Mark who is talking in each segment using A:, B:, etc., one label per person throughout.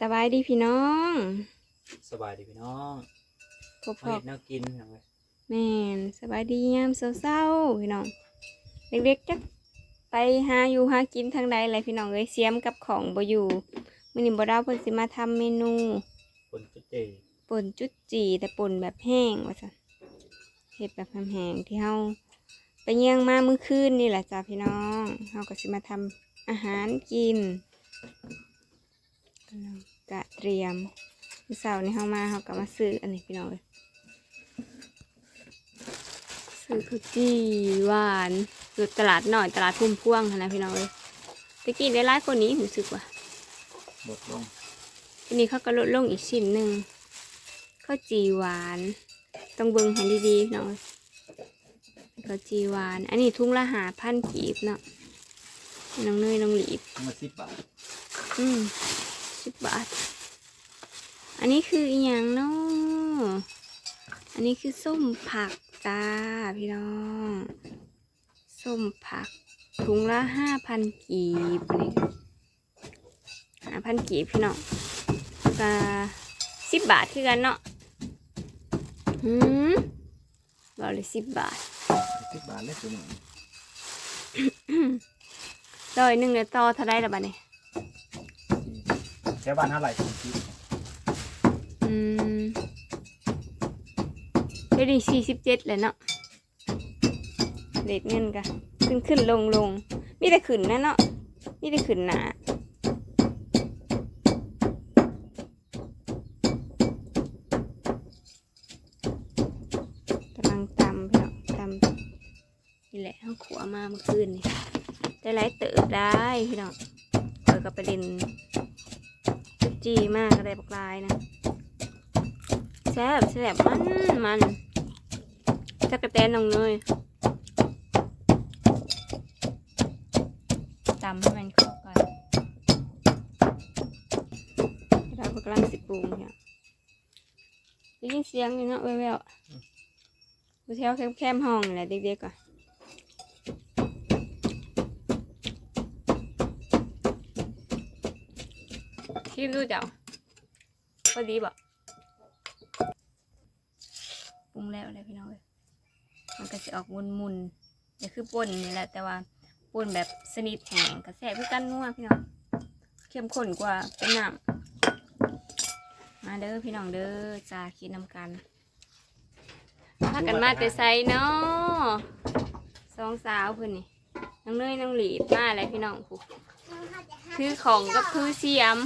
A: สบายดีพี่น้อง
B: สบายดีพี่น้อง
A: พบ
B: มา
A: พอ
B: เห็ดแนวกินพี่น้องเลย
A: แม่นสบายดียามเศร้าๆพี่น้อง เด็กๆจักไปหาอยู่หากินทางใดอะไรพี่น้องเอ้ยเสียมกับของบ่อยู่มื้อนี้บ่ดาวเพิ่นสิมาทำเมนู
B: คนจุดเจ
A: ป่นจุดจีแต่ป่นแบบแห้งว่าซั่นเฮ็ดแบบแห้งๆที่เฮาไปเยี่ยงมามื้อคืนนี่แหละจ้าพี่น้องเฮาก็สิมาทำอาหารกิน กำลังกะเตรียมมื้อเช้านี้เฮามาเฮาก็มาซื้ออันนี้พี่น้องเอ้ยซื้อข้าวจี่หวานอยู่ตลาดหน่อยตลาดพุ่มพ่วงหั้นนะพี่น้องเอ้ยตะกี้ได้ร้ายคนนี้รู้สึกว่า
B: บดลง
A: ทีนี้เขาก็ลดลงอีกชิ้นหนึ่งข้าวจี่หวาน ต้องเบิ่งให้ดีๆพี่น้องเอ้ยข้าวจี่หวาน อันนี้ทุ่งละหาพันกีบเนาะน้องเนยน้องหลีบ
B: ทั้งหมาสิบบาท
A: อืม สิบบาท อันนี้คืออีหยังเนาะอันนี้คือส้มผักจ้าพี่น้อง ส้มผักถุงละห้าพันกีบนี่ห้าพันกีบพี่น้องก็สิบบาทคือกันเนาะหืมบอกเลยสิบบาท
B: สิบบาทเลยตัวหนึ่ง
A: ร้อยหนึ่งเลยต่อเท่าไรละบาทเนี่ย
B: แค่บ้านเท่าไหร่ถึงคิด
A: อืมเดี๋ยวนี้สี่สิบเจ็ดเลยเนาะเด็ดเงินกะขึ้นขึ้นลงลงมีแต่ขึ้นนะเนาะมีแต่ขึ้นหนากำลังตำพี่อตำนี่แหละเขาขัวมาเมื่อคืนนี่ได้หลายเติบได้พี่น้องเปิดกับประเด็น จุกจีมากอะไรบอกลายนะแซ่บแซ่บมันมันจักระแตนน้องเนยตำให้มันเข้ากันเราก็กำลังสิปรุงเนี่ยได้ยินเสียงอยู่เนาะแววๆกูแถวแคมๆห้องนี่แหละเด็กๆก่อน ชิมดูเจ้าพอดีบ่ปรุงแล้วเลยพี่น้องเลยมันก็จะออกมุนๆจะคือป่นนี่แหละแต่ว่าป่นแบบสนิทแห้งกระแสคือกันนัวพี่น้องเข้มข้นกว่าเป็นน้ำมาเด้อพี่น้องเด้อจ้าคิดนำกันพากันมาแต่ไซเนาะสองสาวเพื่อนนี่น้องเนยน้องหลีดมาแล้วพี่น้องผู้ คือของกับคือเสียม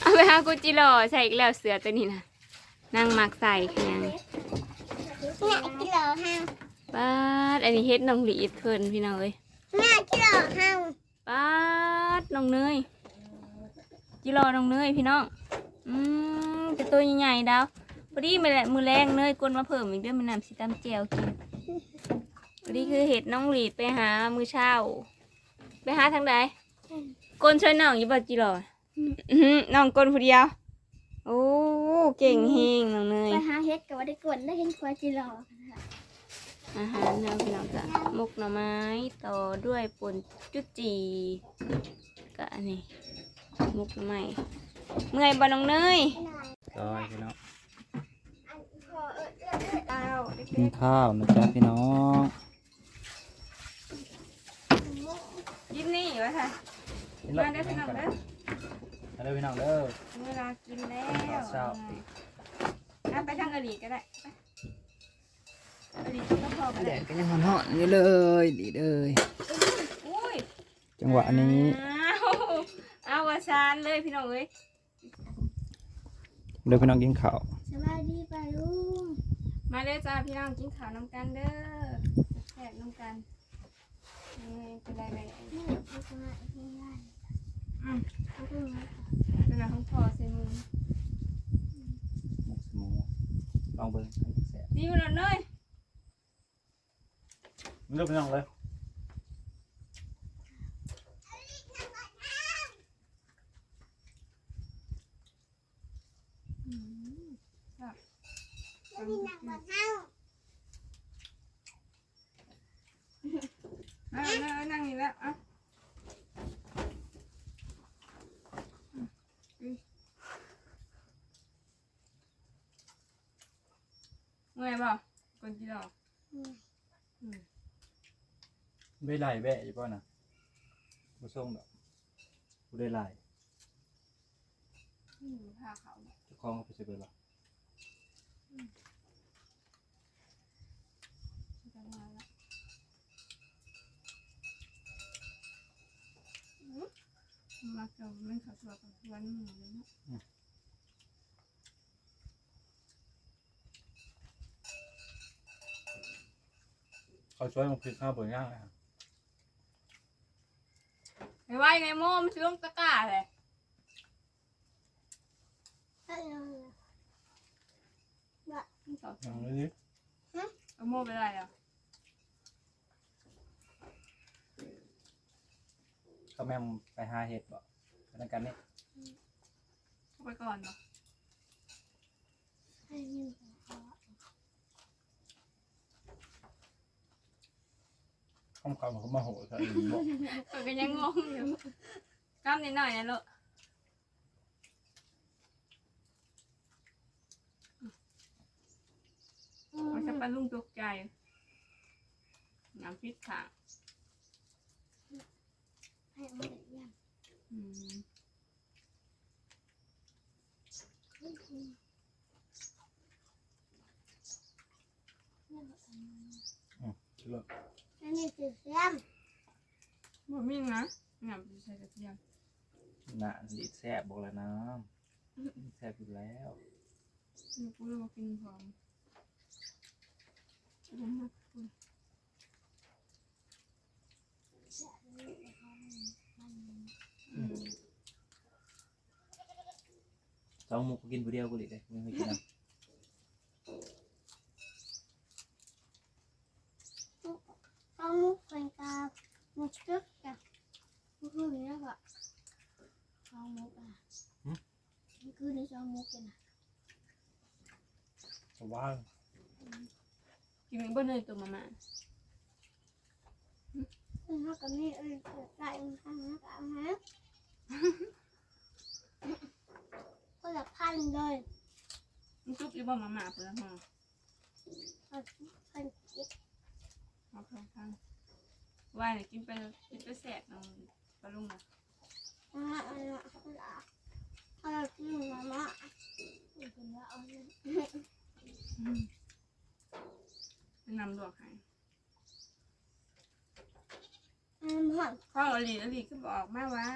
A: เอาไปหากุจิโร่ใส่อีกแล้วเสือตัวนี้นะนั่งมักใส่ขยัง
C: เนี่ยกิโลห้า
A: ป้าดอันนี้เฮ็ดน้องหลีดเพิ่นพี่น้องเอ้ย
C: เนี่ยกิโลห้า
A: ป้าดน้องเนยจิโร่น้องเนยพี่น้องอืมจะตัวใหญ่ๆดาวพอดีมาแหละมือแรงเนยกลนมาเพิ่มอีกเด้วยมันนำสิตำเจียวกินพอดีคือเห็ดน้องหลีดไปหามือเช้า ไปหาทางใดกลนช่วยน้องอยู่บ่จิโร่อื้อหือน้องกลนผู้เดียว โอ้เก่งเฮงน้องเนย
C: ไปหาเฮ็ดกับว่าได้กวนได้เห็นควายกิโล
A: อาหารนะพี่น้องจ้ะมกหน่อไม้ต่อด้วยป่นจุจีก็อันนี้มกหน่อไม้เมื่อยบ่น้องเนย
B: ซอยพี่น้อง
A: อ้าว
B: กินข้าวนะจ๊ะพี่น้อง
A: กินนี่วะค่ะมาเด้อพี่น้องเด้อ
B: มาเด้อพี่น้องเด้อ
A: เวลากินแล้ว
B: ข้าวเช้า
A: อะไปทางกะหรี่ก็ได้ไปกะหรี่ก็พอก็
B: แด
A: ได้
B: ดก็ยังร้อนๆอยู่เลยดีเลย
A: อุ้ย
B: จังหวะนี้
A: อ้าวเอาวาซานเลยพี่น้องเอ้ย
B: เด้อพี่น้องกินข้าว
C: สบายดีป่ะลุง
A: มาเด้อจ้าพี่น้องกินข้าวน้ำกันเด้อแซ่บน้ำกันนี่ เป็นไรไหม
C: อสมาธิงาน
A: อืม
C: เขาดูนะ
A: เป็นแบบของพ่อใส่มือ
B: หมูลองเบิ่งแซ่บ
A: ดีมาแล้วเนย
B: เด้อพี่น้องเลย
C: แล้ว
A: อะเมื่อยป่ะคนกินหร
C: อ
B: ไม่ไหลแบะอยู่ป่ะนะมาส่งแบบกูได้ไห
A: ลผ้าขาว
B: จะคล้องเขาไปเสร็
A: จลยหรอ เขา
B: ช่วยมันคือข้าวเบิ่งย่างนะครับ
A: ไอ้ว่าไงโม่มันสิลงตะกร้าเลย
C: ถ้าเรา
A: มันต่อ
B: อย่างนี้ดิ
A: เอาโม่ไปไรอะ
B: เขาแม่งไปหาเห็ดบ่พนักงานนี่
A: เข้าไปก่อนเนาะ
C: ให้ยืม ขอ
B: ข้ามเขาเขามาโหดเขาเองบ่
A: ก็ก็ยังงงอยู่กล้ามนิดหน่อยนะลูก
C: อืม
A: มันจะเป็นลุงตกใจน้ำพริกค่ะ
C: ให้เอาเด็กยัง
A: อืม
C: อืมอืมเนี่ยแบบอันนี้
B: เลิก
C: อันนี้คือเสียม
A: บ่มีนะน้ำพริกใส่กระเทียม
B: น่ะดีแซ่บบอกแล้วนะแซ่บอยู่แล้ว
A: นี่กูเลยมากินพร้อมอืมอืม
B: สองหมุกก็กินผู้เดียวกูดิเด้ไม่เคยกินนะ
C: เอามุกเป็นกามุกซึกกับมุกคือเนี้ยก็เอามุกอะมันคือในจอมุกกันนะ
B: เพราะว่า
A: กินบ่เนยตัวมาม่า
C: ซึ่งเขากับนี่เออเกิดใจมันข้างนะกับเอาฮะก็จะพันเลย
A: มันจุ๊บอยู่บ่มาม่าเพื่อนฮะ
C: เอาพันจิก
A: เอาไปข้างว่าเนี่ยกินไปกินไปแสกเอาปลาลุงนะ
C: อ่าอ่าอ่าเอากินมาม่ากินแล้วเอาเลย
A: อืมเป็ น้ำลวกให้
C: ออม
A: ข้าวอลีอลีก็บอกแม่ว่า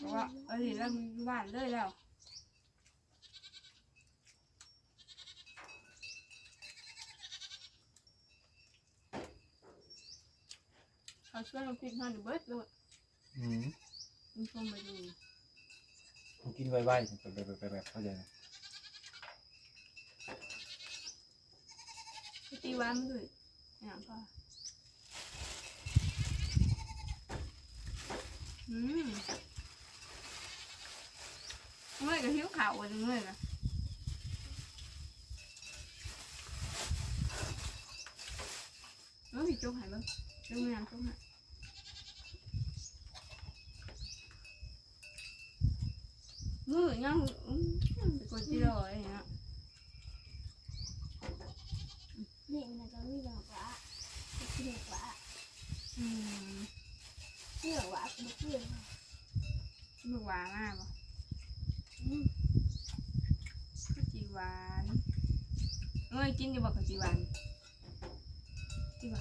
A: บอกว่าอลีแล้วหวานเลยแล้วเขาช่วยเราพริกหน่อเบิดเลย
B: อืม
A: คุณชมไปดู
B: กินไวๆแบบแบบไปแบบเข้าใจ
A: นะ 121 양파 Ừ. người cái hiếu khảo của người cả. nó thì chung hải luôn. Chung hàng chung hải người ngang cũng còn chi rồi hả เอ้ยจุกหายบ้างจุกไม่ยังจุกหายมือยังอืมไปกดจีโร่อะไรอย่างเงี้ย
C: นี่มันก็มีดอกหวากินดอกหวา
A: อืม
C: เชื่อหวาเป็นเชื่อ
A: มือหวานมากป่ะ
C: อืม
A: ข้าวจีหวานเอ้ยกินอยู่บอกข้าวจีหวานกินบ่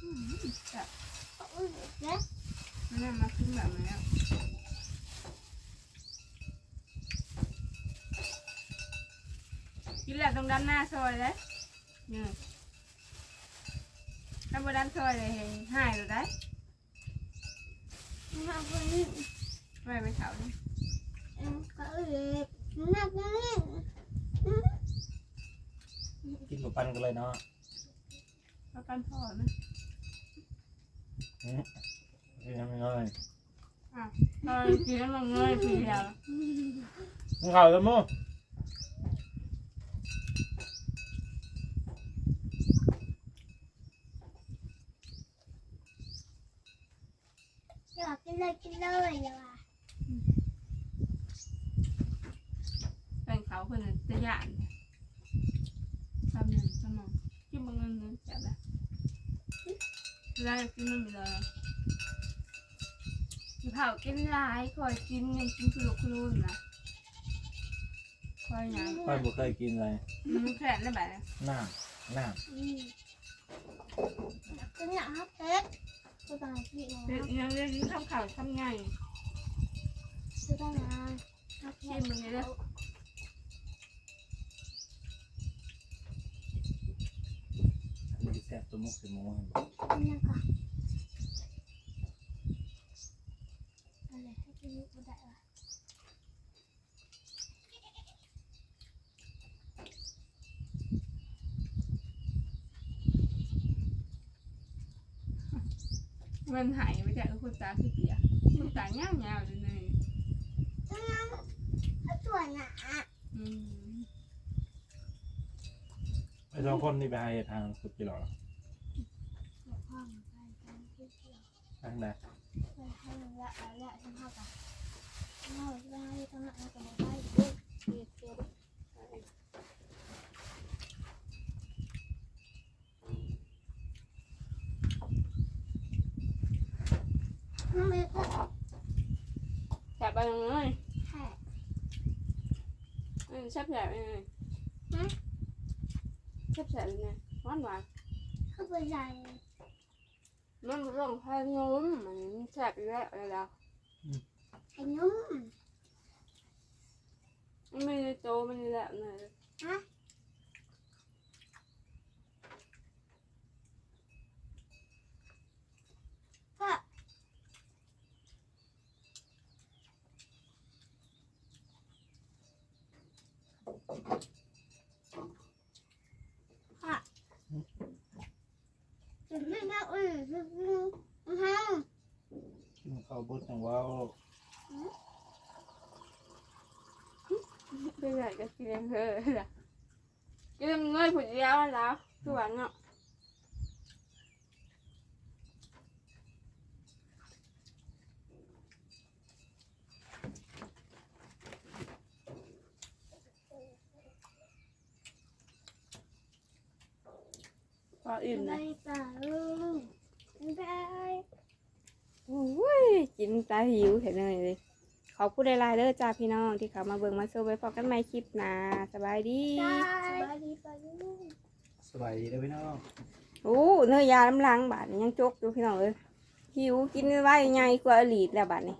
A: อืมแบบ
C: อุ้ยเด็ก
A: มันน่ามาขึ้นแบบนี้แล้ว กินแล้วต้องดันหน้าซอยเลยเนี่ยถ้าบ่ดันซอยเลยหายเลยได้
C: มาคนนี้
A: ไว้ไปเถาดิ
C: เอ็มก็เล็กนักนี่
B: กินกับปันกันเลยเนาะ
A: แล้วกันพ่อนะ
B: อืมกินยังไม่น้อย
A: เออกินแล้วมันเงยทีเดียว
B: มึงข่าวแล้วมั้ง
C: อยากกินเลยกินเลยอย่าว่า
A: เพิ่นน่ะจะย่านทำหนึ่งสมองกินบางเงินเงินแบบแบบเวลากินมันมีเลยมีเผากินหลายคอยกินยังกินคือลูกคือรุ่นนะคอยหยัง
B: ค่อยบ่เคยกินเลย
A: มันแข็งได้แบบนี้
B: น้ำน้
C: อืมเป็ นอย่างครับเอ๊ะตัวตายพี่นะ
A: เดี๋ยวยังเรียนทำข่าวทำไง
C: ตัวตายนะครับ
A: ชิมมึงเลยเด้อำ
B: มีแซ่บตัวมุกสิหมูให้บ่
C: นี่ค่ะอะไรให้กินลูกไม่ได้ละ
A: มั นหายไปจากคุณตาคือเปียคุณตาเงาเงาเลยนี่
C: เอาตัวหนา
A: อืม
B: ไอ้สองคนนี่ไปหาเฮ็ดทางสุดกี่หรอ
C: เดี๋ยวพ่อมันไปกันที่เที่ยว
B: ทางใด
C: ไปให้มันละละละทั้งห้ากันเราได้ทั้งห้ากันได้ด้วยเรียกเรียกไม่ก็
A: แฉบไป ยังไง
C: แค่
A: อืมแฉบแฉบยังไงแฉบแฉบยังไงหวานหวาน
C: เข้าไปใหญ่
A: มันร้องไห้งมมันแฉบอยู่แล้วอะไรแล้ว
C: ไอ้นุ่ม
A: มันไม่ได้โตมันนี่แหละนะ
C: ฮะก็ค่ะถึงที่แม่อุ่นถึงที่ห้อง
B: กินข้าวบดจังว้าว
A: เป็นไรก็กินเองเถอะล่ะกินเงยผุดยาวแล้วคือหวานเนาะ พออิ่ม
C: ไป
A: นะ
C: ป่าลุงไป
A: โอ้ยกินตาหิวเห็นเลยเลย ขอบคุณหลายๆเด้อจ้าพี่น้องที่เขามาเบิ่งมาโซไว้พอกันใหม่คลิปหนะสบายดี
C: สบายดีป่าลุง
B: สบายดีเด้อพี่น้อง
A: โอ้เนื้อยาน้ำล้างบาดนี้ยังจกอยู่พี่น้องเอ้ยหิวกินไว้ใหญ่กว่าอลีดแล้วบาดนี้